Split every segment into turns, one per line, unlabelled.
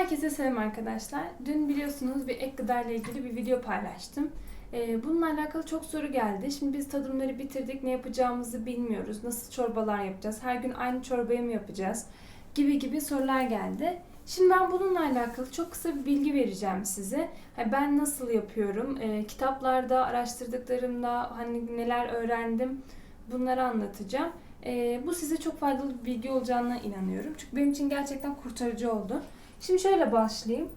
Herkese selam arkadaşlar. Dün biliyorsunuz bir ek gıda ile ilgili bir video paylaştım. Ee, bununla alakalı çok soru geldi. Şimdi biz tadımları bitirdik. Ne yapacağımızı bilmiyoruz. Nasıl çorbalar yapacağız? Her gün aynı çorbayı mı yapacağız? Gibi gibi sorular geldi. Şimdi ben bununla alakalı çok kısa bir bilgi vereceğim size. Ben nasıl yapıyorum? Ee, kitaplarda, araştırdıklarımda hani neler öğrendim bunları anlatacağım. Ee, bu size çok faydalı bir bilgi olacağına inanıyorum. Çünkü benim için gerçekten kurtarıcı oldu. Şimdi şöyle başlayayım.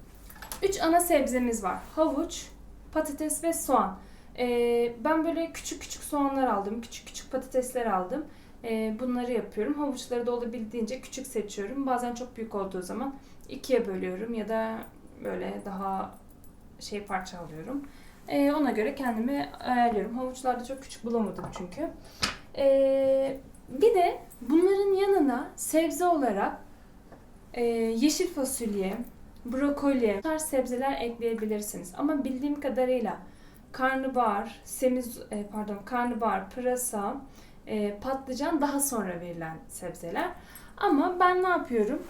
3 ana sebzemiz var. Havuç, patates ve soğan. Ee, ben böyle küçük küçük soğanlar aldım. Küçük küçük patatesler aldım. Ee, bunları yapıyorum. Havuçları da olabildiğince küçük seçiyorum. Bazen çok büyük olduğu zaman ikiye bölüyorum ya da böyle daha şey parça alıyorum. Ee, ona göre kendimi ayarlıyorum. Havuçlarda çok küçük bulamadım çünkü. Ee, bir de bunların yanına sebze olarak ee, yeşil fasulye, brokoli, bu tarz sebzeler ekleyebilirsiniz. Ama bildiğim kadarıyla karnabahar, semiz, e, pardon karnabahar, pırasa, e, patlıcan daha sonra verilen sebzeler. Ama ben ne yapıyorum?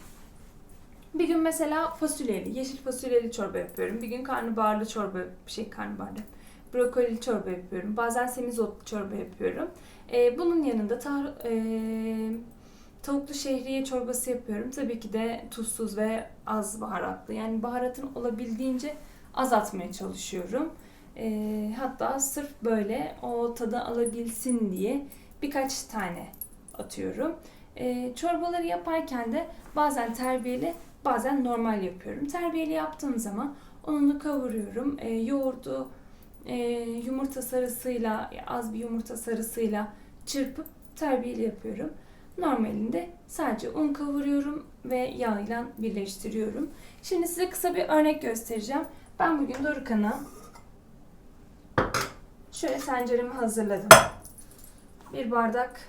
Bir gün mesela fasulyeli, yeşil fasulyeli çorba yapıyorum. Bir gün karnabaharlı çorba, şey karnabaharlı, brokolili çorba yapıyorum. Bazen semizotlu çorba yapıyorum. E, bunun yanında tar- e, Tavuklu şehriye çorbası yapıyorum. Tabii ki de tuzsuz ve az baharatlı. Yani baharatın olabildiğince az atmaya çalışıyorum. Ee, hatta sırf böyle o tadı alabilsin diye birkaç tane atıyorum. Ee, çorbaları yaparken de bazen terbiyeli bazen normal yapıyorum. Terbiyeli yaptığım zaman ununu kavuruyorum. Ee, yoğurdu e, yumurta sarısıyla az bir yumurta sarısıyla çırpıp terbiyeli yapıyorum. Normalinde sadece un kavuruyorum ve yağ ile birleştiriyorum. Şimdi size kısa bir örnek göstereceğim. Ben bugün Dorukan'a şöyle tenceremi hazırladım. Bir bardak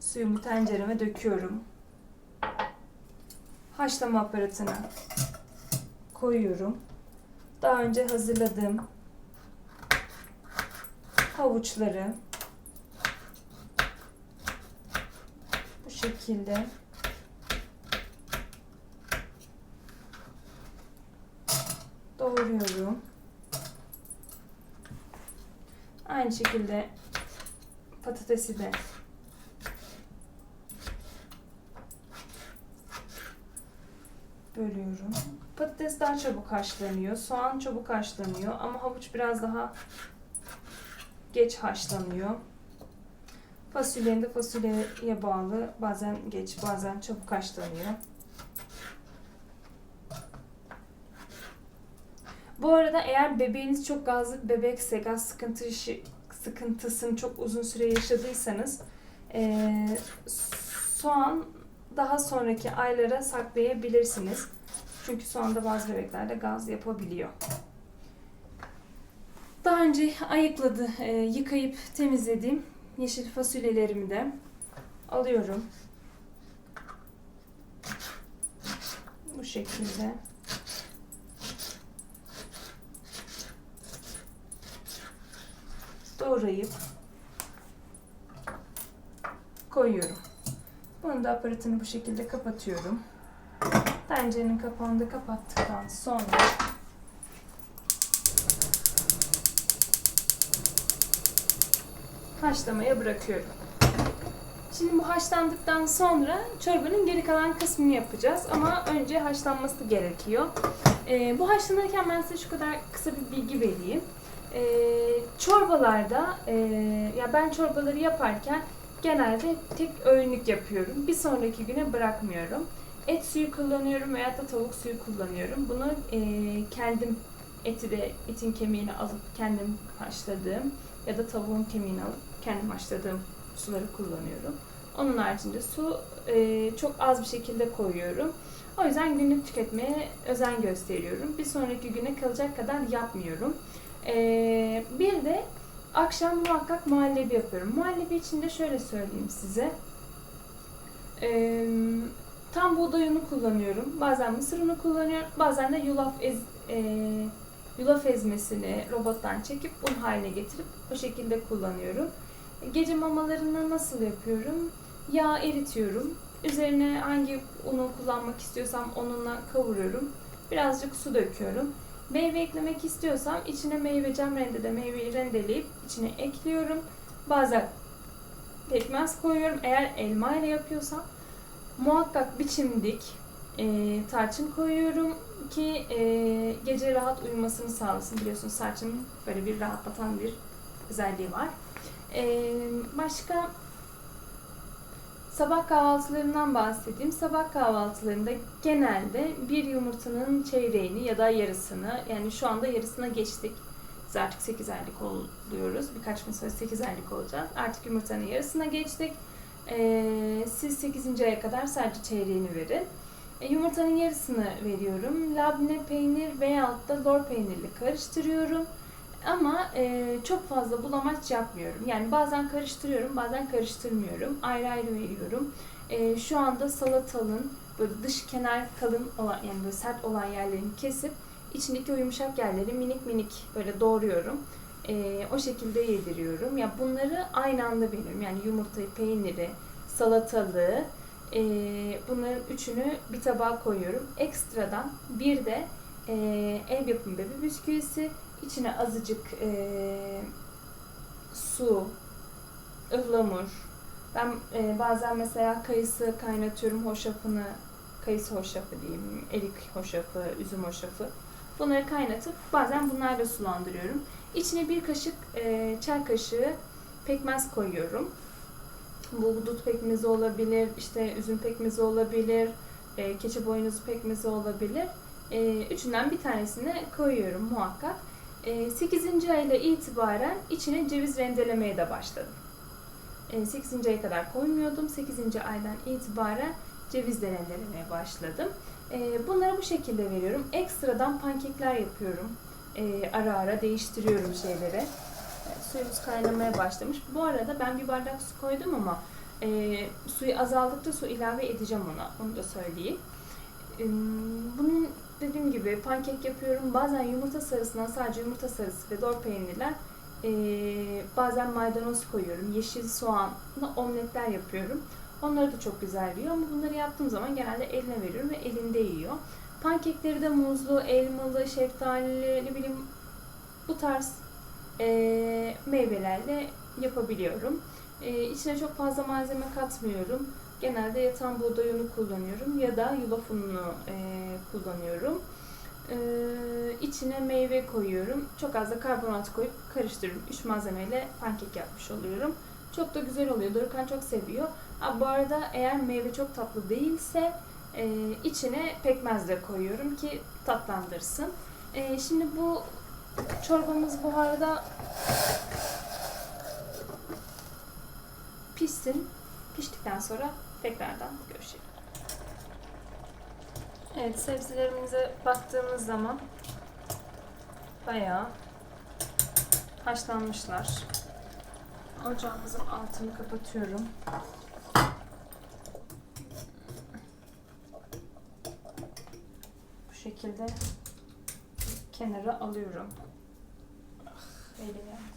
suyumu tencereme döküyorum. Haşlama aparatına koyuyorum. Daha önce hazırladığım havuçları şekilde doğruyorum. Aynı şekilde patatesi de bölüyorum. Patates daha çabuk haşlanıyor. Soğan çabuk haşlanıyor ama havuç biraz daha geç haşlanıyor. Fasulyenin de fasulyeye bağlı. Bazen geç, bazen çabuk haşlanıyor. Bu arada eğer bebeğiniz çok gazlı bir bebekse, gaz sıkıntısı, sıkıntısını çok uzun süre yaşadıysanız eee, soğan daha sonraki aylara saklayabilirsiniz. Çünkü soğanda bazı bebeklerde gaz yapabiliyor. Daha önce ayıkladı, e, yıkayıp temizlediğim yeşil fasulyelerimi de alıyorum. Bu şekilde. Doğrayıp koyuyorum. Bunu da aparatını bu şekilde kapatıyorum. Tencerenin kapağını da kapattıktan sonra haşlamaya bırakıyorum. Şimdi bu haşlandıktan sonra çorbanın geri kalan kısmını yapacağız. Ama önce haşlanması gerekiyor. Ee, bu haşlanırken ben size şu kadar kısa bir bilgi vereyim. Ee, çorbalarda, e, ya ben çorbaları yaparken genelde tek öğünlük yapıyorum. Bir sonraki güne bırakmıyorum. Et suyu kullanıyorum veya da tavuk suyu kullanıyorum. Bunu e, kendim eti de etin kemiğini alıp kendim haşladığım ya da tavuğun kemiğini alıp kendim haşladığım suları kullanıyorum. Onun haricinde su e, çok az bir şekilde koyuyorum. O yüzden günlük tüketmeye özen gösteriyorum. Bir sonraki güne kalacak kadar yapmıyorum. E, bir de akşam muhakkak muhallebi yapıyorum. Muhallebi için de şöyle söyleyeyim size. E, tam buğday unu kullanıyorum. Bazen mısır unu kullanıyorum. Bazen de yulaf ez, e, yulaf ezmesini robottan çekip un haline getirip bu şekilde kullanıyorum. Gece mamalarını nasıl yapıyorum? Yağ eritiyorum. Üzerine hangi unu kullanmak istiyorsam onunla kavuruyorum. Birazcık su döküyorum. Meyve eklemek istiyorsam içine meyve cam rendede meyveyi rendeleyip içine ekliyorum. Bazen pekmez koyuyorum. Eğer elma ile yapıyorsam muhakkak bir çimdik e, tarçın koyuyorum ki e, gece rahat uyumasını sağlasın. Biliyorsunuz tarçının böyle bir rahatlatan bir özelliği var. E, başka sabah kahvaltılarından bahsedeyim. Sabah kahvaltılarında genelde bir yumurtanın çeyreğini ya da yarısını yani şu anda yarısına geçtik. Biz artık 8 aylık oluyoruz. Birkaç gün sonra 8 aylık olacağız. Artık yumurtanın yarısına geçtik. Ee, siz 8. aya kadar sadece çeyreğini verin. E, yumurtanın yarısını veriyorum. Labne peynir veyahut da lor peynirli karıştırıyorum. Ama e, çok fazla bulamaç yapmıyorum. Yani bazen karıştırıyorum, bazen karıştırmıyorum. Ayrı ayrı veriyorum. E, şu anda salatalın böyle dış kenar kalın olan yani böyle sert olan yerlerini kesip içindeki o yumuşak yerleri minik minik böyle doğruyorum. E, o şekilde yediriyorum. Ya bunları aynı anda veriyorum. Yani yumurtayı, peyniri, salatalığı, e, bunların üçünü bir tabağa koyuyorum. Ekstradan bir de e, ev yapımı bebe bisküvisi, içine azıcık e, su, ıhlamur. Ben e, bazen mesela kayısı kaynatıyorum, hoşafını, kayısı hoşafı diyeyim, erik hoşafı, üzüm hoşafı. Bunları kaynatıp bazen bunlarla sulandırıyorum. İçine bir kaşık e, çay kaşığı pekmez koyuyorum. Bu dut pekmezi olabilir, işte üzüm pekmezi olabilir, e, keçi boynuzu pekmezi olabilir. E, üçünden bir tanesini koyuyorum muhakkak. E, 8. ayla itibaren içine ceviz rendelemeye de başladım. E, 8. aya kadar koymuyordum. 8. aydan itibaren ceviz de rendelemeye başladım. E, bunları bu şekilde veriyorum. Ekstradan pankekler yapıyorum. E, ara ara değiştiriyorum şeyleri. Suyumuz kaynamaya başlamış. Bu arada ben bir bardak su koydum ama e, suyu azaldıkça su ilave edeceğim ona. Onu da söyleyeyim. E, bunun dediğim gibi pankek yapıyorum. Bazen yumurta sarısına sadece yumurta sarısı ve dor peynirler. E, bazen maydanoz koyuyorum. Yeşil soğanla omletler yapıyorum. Onları da çok güzel yiyor ama bunları yaptığım zaman genelde eline veriyorum ve elinde yiyor. Pankekleri de muzlu, elmalı, şeftalili, ne bileyim bu tarz e, meyvelerle yapabiliyorum. E, içine çok fazla malzeme katmıyorum. Genelde yatan buğday unu kullanıyorum ya da yulaf ununu e, kullanıyorum. E, içine meyve koyuyorum. Çok az da karbonat koyup karıştırıyorum. Üç malzemeyle pankek yapmış oluyorum. Çok da güzel oluyor. Dorukhan çok seviyor. Ha, bu arada eğer meyve çok tatlı değilse e, içine pekmez de koyuyorum ki tatlandırsın. E, şimdi bu çorbamız bu arada pişsin. Piştikten sonra tekrardan görüşelim. Evet sebzelerimize baktığımız zaman bayağı haşlanmışlar. Ocağımızın altını kapatıyorum. Bu şekilde kenara alıyorum. Elim yandı.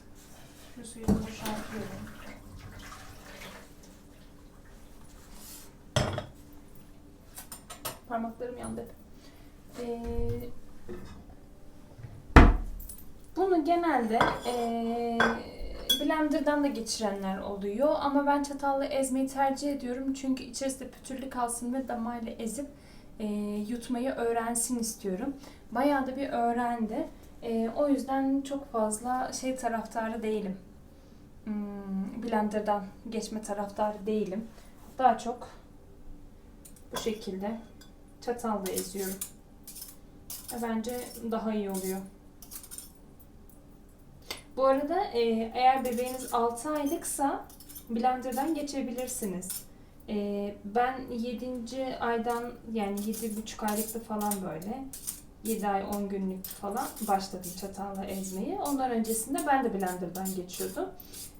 Şu suyu boşaltıyorum. Parmaklarım yandı. Ee, bunu genelde ee, blenderdan da geçirenler oluyor ama ben çatalla ezmeyi tercih ediyorum çünkü içerisinde pütürlü kalsın ve damayla ezip e, yutmayı öğrensin istiyorum. Bayağı da bir öğrendi. E, o yüzden çok fazla şey taraftarı değilim. Hmm, blenderdan geçme taraftarı değilim. Daha çok bu şekilde çatalla eziyorum. E, bence daha iyi oluyor. Bu arada e, eğer bebeğiniz 6 aylıksa blenderdan geçebilirsiniz. E, ben 7. aydan yani 7,5 aylıkta falan böyle 7 ay 10 günlük falan başladım çatalla ezmeyi. Ondan öncesinde ben de blenderdan geçiyordum.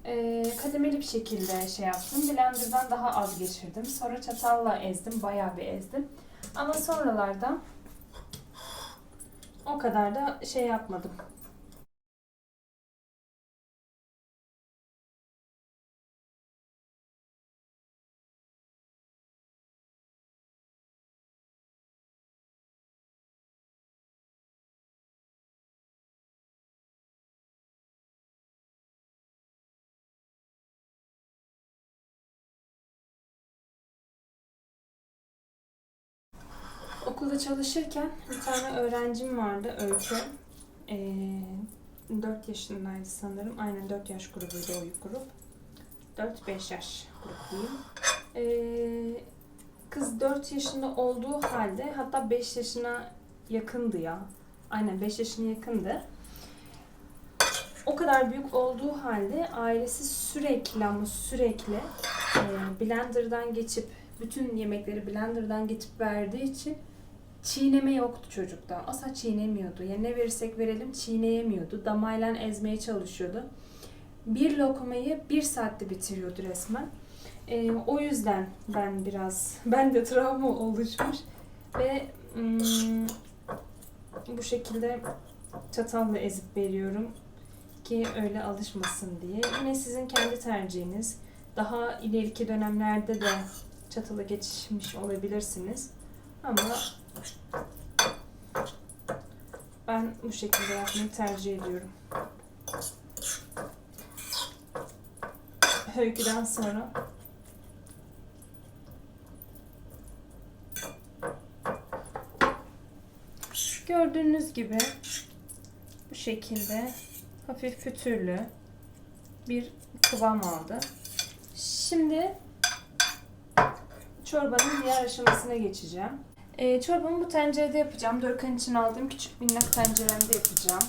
E, kademeli bir şekilde şey yaptım. Blenderdan daha az geçirdim. Sonra çatalla ezdim. Bayağı bir ezdim. Ama sonralardan o kadar da şey yapmadım. Okulda çalışırken bir tane öğrencim vardı Öykü. Ee, 4 yaşındaydı sanırım. Aynen 4 yaş grubuydu o grup. 4-5 yaş grup diyeyim. Ee, kız 4 yaşında olduğu halde hatta 5 yaşına yakındı ya. Aynen 5 yaşına yakındı. O kadar büyük olduğu halde ailesi sürekli ama sürekli e, blenderdan geçip bütün yemekleri blenderdan geçip verdiği için çiğneme yoktu çocukta. Asla çiğnemiyordu. Yani ne verirsek verelim çiğneyemiyordu. Damayla ezmeye çalışıyordu. Bir lokmayı bir saatte bitiriyordu resmen. Ee, o yüzden ben biraz, ben de travma oluşmuş ve mm, bu şekilde çatalla ezip veriyorum ki öyle alışmasın diye. Yine sizin kendi tercihiniz. Daha ileriki dönemlerde de çatalı geçmiş olabilirsiniz. Ama ben bu şekilde yapmayı tercih ediyorum. Öyküden sonra gördüğünüz gibi bu şekilde hafif fütürlü bir kıvam aldı. Şimdi çorbanın diğer aşamasına geçeceğim. Ee, çorbamı bu tencerede yapacağım. Dorukhan için aldığım küçük minnak tenceremde yapacağım.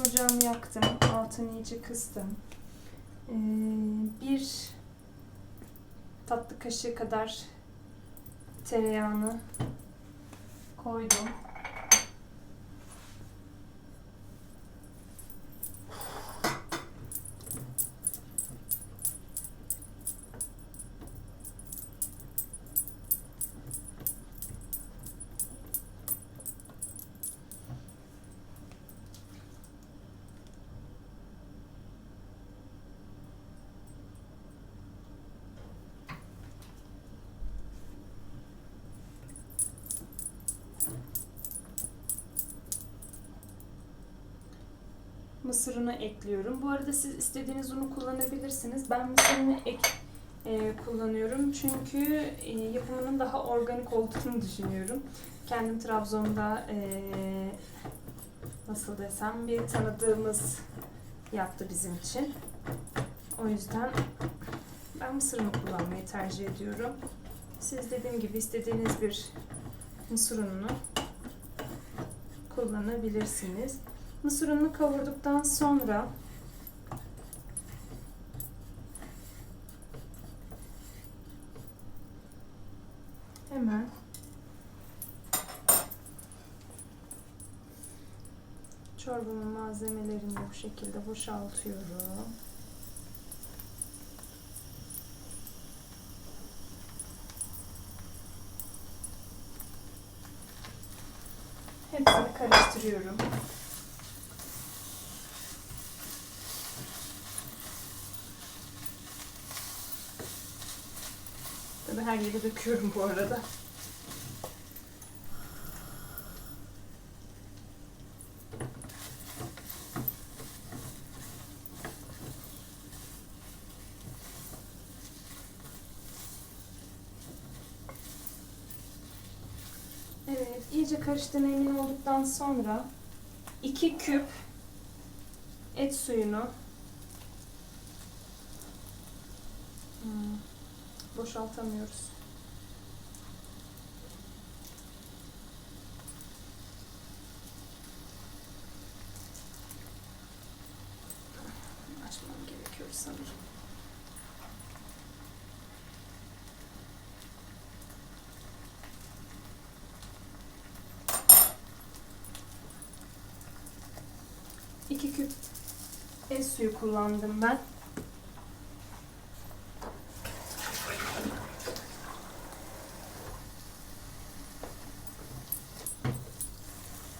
Ocağımı yaktım. Altını iyice kıstım. Ee, bir tatlı kaşığı kadar tereyağını koydum. Mısırını ekliyorum. Bu arada siz istediğiniz unu kullanabilirsiniz. Ben mısırını ek e, kullanıyorum çünkü e, yapımının daha organik olduğunu düşünüyorum. Kendim Trabzon'da e, nasıl desem bir tanıdığımız yaptı bizim için. O yüzden ben mısırını kullanmayı tercih ediyorum. Siz dediğim gibi istediğiniz bir mısır ununu kullanabilirsiniz. Mısır ununu kavurduktan sonra hemen çorbamın malzemelerini bu şekilde boşaltıyorum. Hepsini karıştırıyorum. Her yere döküyorum bu arada. Evet, iyice karıştığına emin olduktan sonra 2 küp et suyunu boşaltamıyoruz. Açmam gerekiyor sanırım. İki küp et suyu kullandım ben.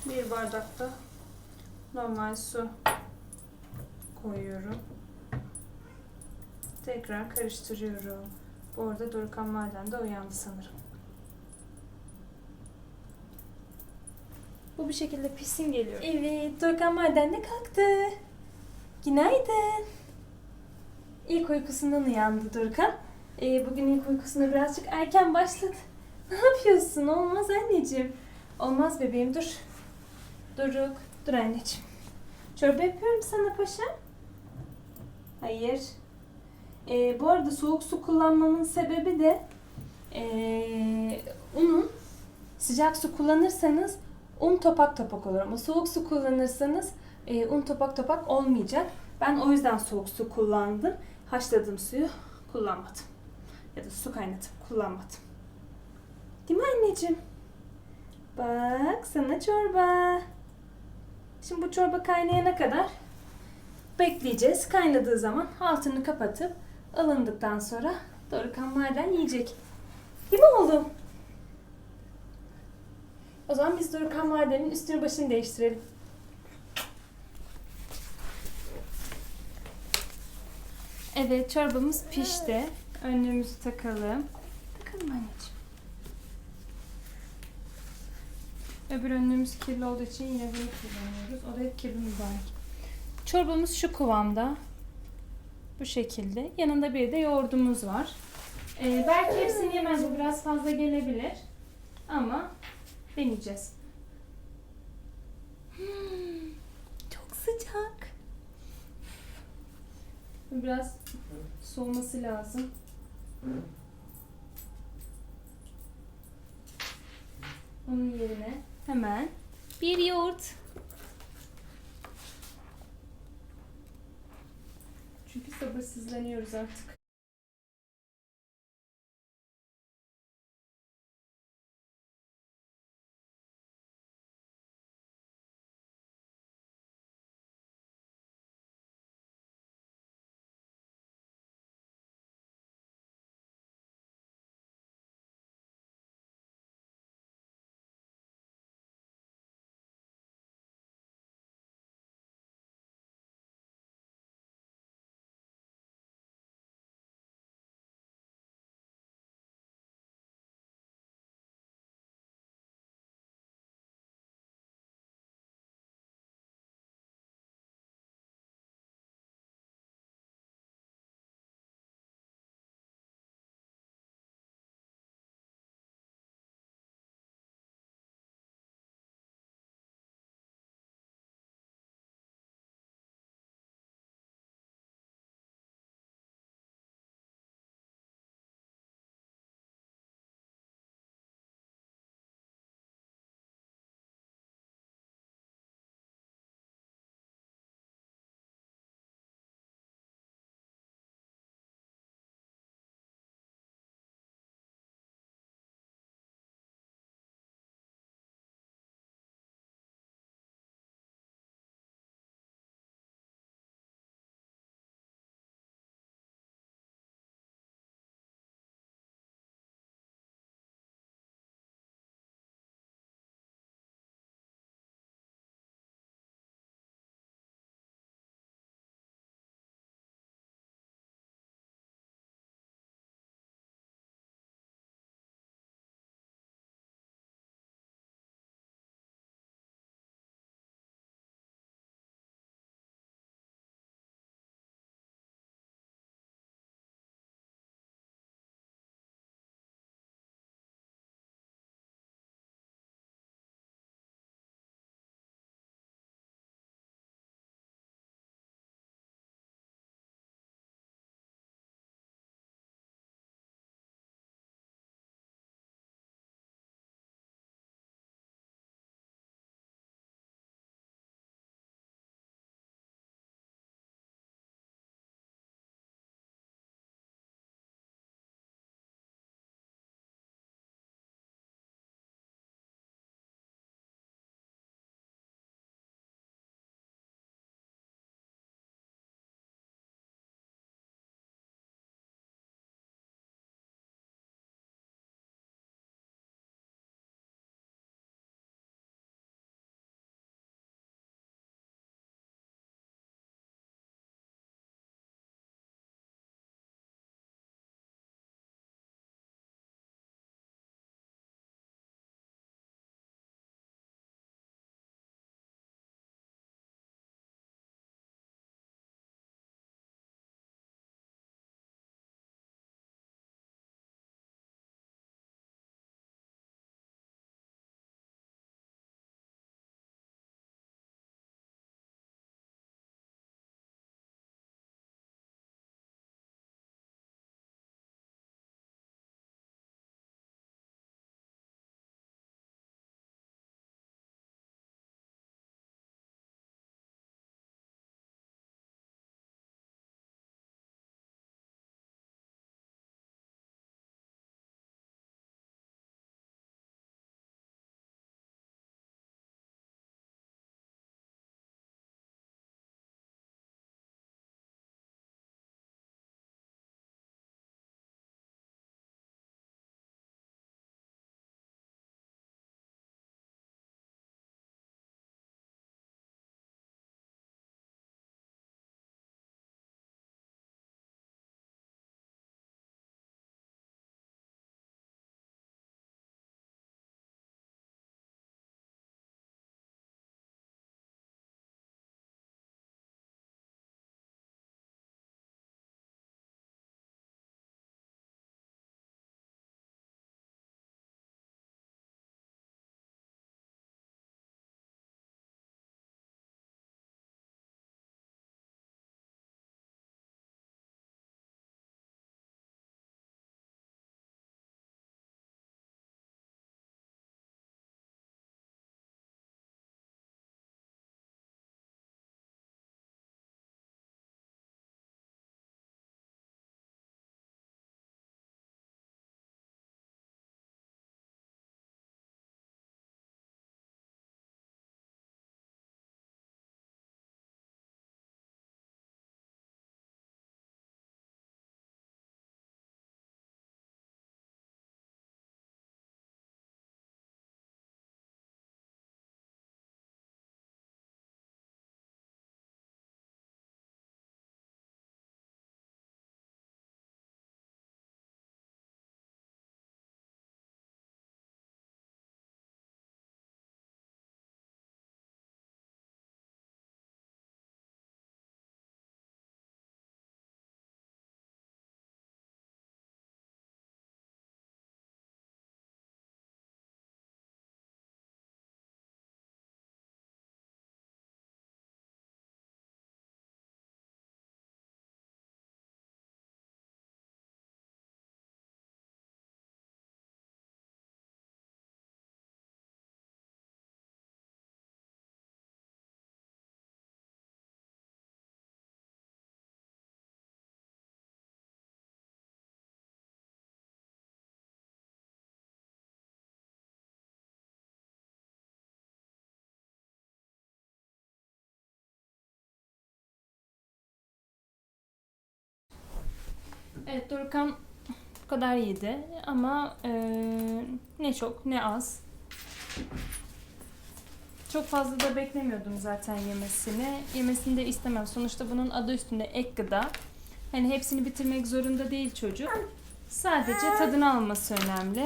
Bir bardakta normal su koyuyorum. Tekrar karıştırıyorum. Bu arada Dorukhan Maden de uyandı sanırım. Bu bir şekilde pisin geliyor. Evet, Dorukhan Maden de kalktı. Günaydın. İlk uykusundan uyandı Dorukhan. Ee, bugün ilk uykusuna birazcık erken başladı. Ne yapıyorsun? Olmaz anneciğim. Olmaz bebeğim dur. Doruk. Dur anneciğim. Çorba yapıyorum sana paşam. Hayır. Ee, bu arada soğuk su kullanmamın sebebi de ee, unun sıcak su kullanırsanız un topak topak olur ama soğuk su kullanırsanız e, un topak topak olmayacak. Ben o yüzden soğuk su kullandım. Haşladığım suyu kullanmadım. Ya da su kaynatıp kullanmadım. Değil mi anneciğim? Bak sana çorba. Şimdi bu çorba kaynayana kadar bekleyeceğiz. Kaynadığı zaman altını kapatıp alındıktan sonra Dorukhan Maden yiyecek. Değil mi oğlum? O zaman biz Dorukhan Maden'in üstünü başını değiştirelim. Evet çorbamız pişti. Önlüğümüzü takalım. Takalım anneciğim. Öbür önlüğümüz kirli olduğu için yine bunu kullanıyoruz. O da hep kirli mübarek. Çorbamız şu kıvamda. Bu şekilde. Yanında bir de yoğurdumuz var. Ee, belki hepsini yemez. Bu biraz fazla gelebilir. Ama deneyeceğiz. Hmm, çok sıcak. Biraz soğuması lazım. Onun yerine hemen bir yoğurt. Çünkü sabırsızlanıyoruz artık. Evet Dorukhan bu kadar yedi ama eee, ne çok ne az. Çok fazla da beklemiyordum zaten yemesini. Yemesini de istemem. Sonuçta bunun adı üstünde ek gıda. Hani hepsini bitirmek zorunda değil çocuk. Sadece tadını alması önemli.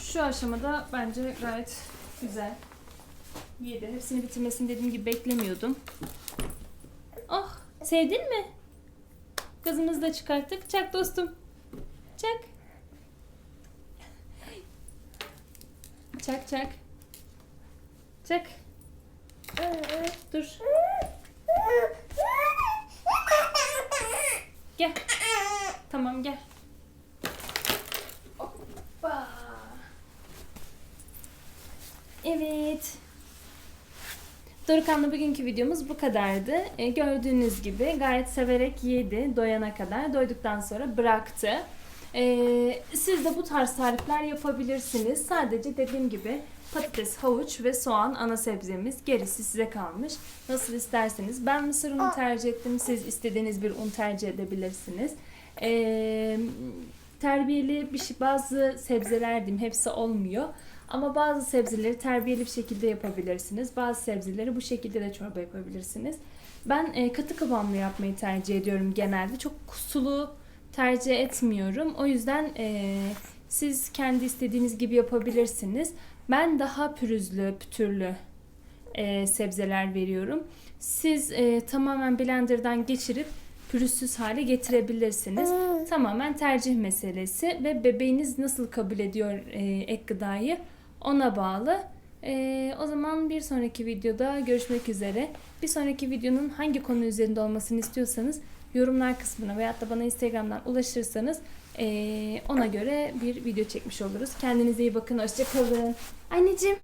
Şu aşamada bence gayet güzel. Yedi. Hepsini bitirmesini dediğim gibi beklemiyordum. Oh, sevdin mi? Gazımızı da çıkarttık. Çak dostum. Çak. Çak çak. Çak. Dur. Gel. Tamam gel. Evet. Dorukhan'la bugünkü videomuz bu kadardı. E, gördüğünüz gibi gayet severek yedi doyana kadar. Doyduktan sonra bıraktı. E, siz de bu tarz tarifler yapabilirsiniz. Sadece dediğim gibi patates, havuç ve soğan ana sebzemiz. Gerisi size kalmış. Nasıl isterseniz. Ben mısır unu tercih ettim. Siz istediğiniz bir un tercih edebilirsiniz. E, terbiyeli bir şey, bazı sebzeler diyeyim hepsi olmuyor. Ama bazı sebzeleri terbiyeli bir şekilde yapabilirsiniz. Bazı sebzeleri bu şekilde de çorba yapabilirsiniz. Ben e, katı kıvamlı yapmayı tercih ediyorum genelde. Çok sulu tercih etmiyorum. O yüzden e, siz kendi istediğiniz gibi yapabilirsiniz. Ben daha pürüzlü, pütürlü e, sebzeler veriyorum. Siz e, tamamen blenderdan geçirip pürüzsüz hale getirebilirsiniz. Tamamen tercih meselesi ve bebeğiniz nasıl kabul ediyor e, ek gıdayı ona bağlı. E, o zaman bir sonraki videoda görüşmek üzere. Bir sonraki videonun hangi konu üzerinde olmasını istiyorsanız yorumlar kısmına veyahut da bana Instagram'dan ulaşırsanız e, ona göre bir video çekmiş oluruz. Kendinize iyi bakın. Hoşçakalın. Anneciğim.